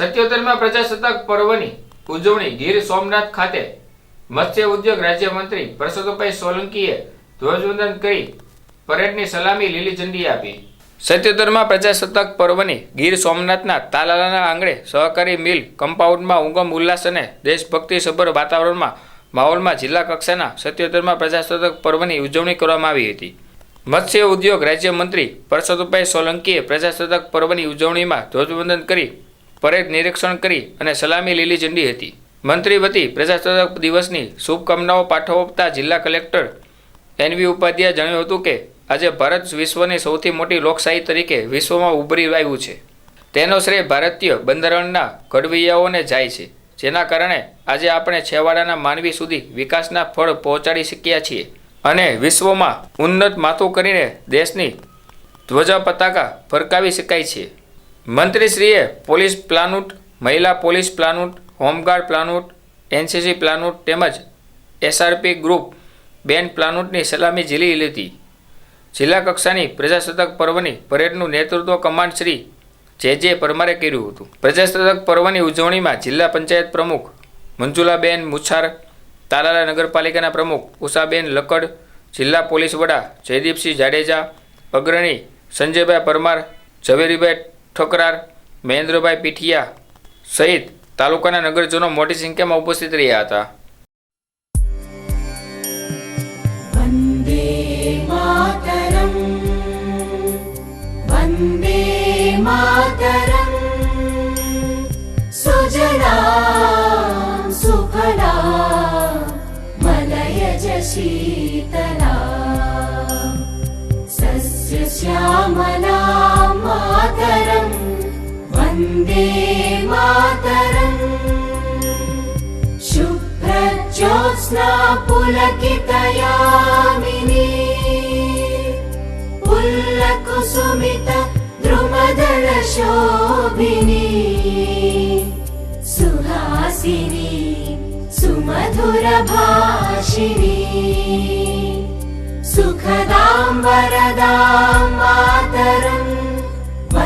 સત્યોતેરમાં પ્રજાસત્તાક પર્વની ઉજવણી ગીર સોમનાથ ખાતે મત્સ્ય ઉદ્યોગ રાજ્યમંત્રી પરસોત્તમભાઈ સોલંકીએ ધ્વજવંદન કરી પરેડની સલામી લીલી ઝંડી આપી. સત્યોતેરમાં પ્રજાસત્તાક પર્વની ગીર સોમનાથના તાલાલાના આંગણે સહકારી મિલ કમ્પાઉન્ડમાં ઉગમ ઉલ્લાસ અને દેશભક્તિસભર વાતાવરણમાં માહોલમાં જિલ્લા કક્ષાના સત્યોતેરમાં પ્રજાસત્તાક પર્વની ઉજવણી કરવામાં આવી હતી. મત્સ્ય ઉદ્યોગ રાજ્યમંત્રી પરસોત્તમભાઈ સોલંકીએ પ્રજાસત્તાક પર્વની ઉજવણીમાં ધ્વજવંદન કરી પરેડ નિરીક્ષણ કરી અને સલામી લીલી ઝંડી હતી. મંત્રી વતી પ્રજાસત્તાક દિવસની શુભકામનાઓ પાઠવતા જિલ્લા કલેક્ટર એનવી ઉપાધ્યાય જણાવ્યું હતું કે, આજે ભારત વિશ્વની સૌથી મોટી લોકશાહી તરીકે વિશ્વમાં ઉભરી આવ્યું છે. તેનો શ્રેય ભારતીય બંધારણના ઘડવૈયાઓને જાય છે, જેના કારણે આજે આપણે છેવાડાના માનવી સુધી વિકાસના ફળ પહોંચાડી શક્યા છીએ અને વિશ્વમાં ઉન્નત માથું કરીને દેશની ધ્વજા પતાકા ફરકાવી શકાય છે. મંત્રીશ્રીએ પોલીસ પ્લાનુટ, મહિલા police platoon, home guard platoon, NCC platoon તેમજ એસઆરપી ગ્રુપ બેન પ્લાનુટની સલામી ઝીલી લીધી. જિલ્લા કક્ષાની પ્રજાસત્તાક પર્વની પરેડનું નેતૃત્વ કમાન્ડ શ્રી જે જે પરમારે કર્યું હતું. પ્રજાસત્તાક પર્વની ઉજવણીમાં જિલ્લા પંચાયત પ્રમુખ મંજુલાબેન મુછાર, તાલાલા નગરપાલિકાના પ્રમુખ ઉષાબેન લકડ, જિલ્લા પોલીસ વડા જયદીપસિંહ જાડેજા, અગ્રણી સંજયભાઈ પરમાર, ઝવેરીભાઈ ઠકરાર મહેન્દ્રભાઈ પીઠિયા સહિત તાલુકાના નગરજનો મોટી સંખ્યામાં ઉપસ્થિત રહ્યા હતા. શીતલા સસ્ય શ્યામલા मातरम्। शुभ्रज्योत्स्ना पुलकितयामिनी पुल्लकुसुमित द्रुमदलशोभिनी सुहासिनी सुमधुरभाषिणी सुखदां वरदां मातरम्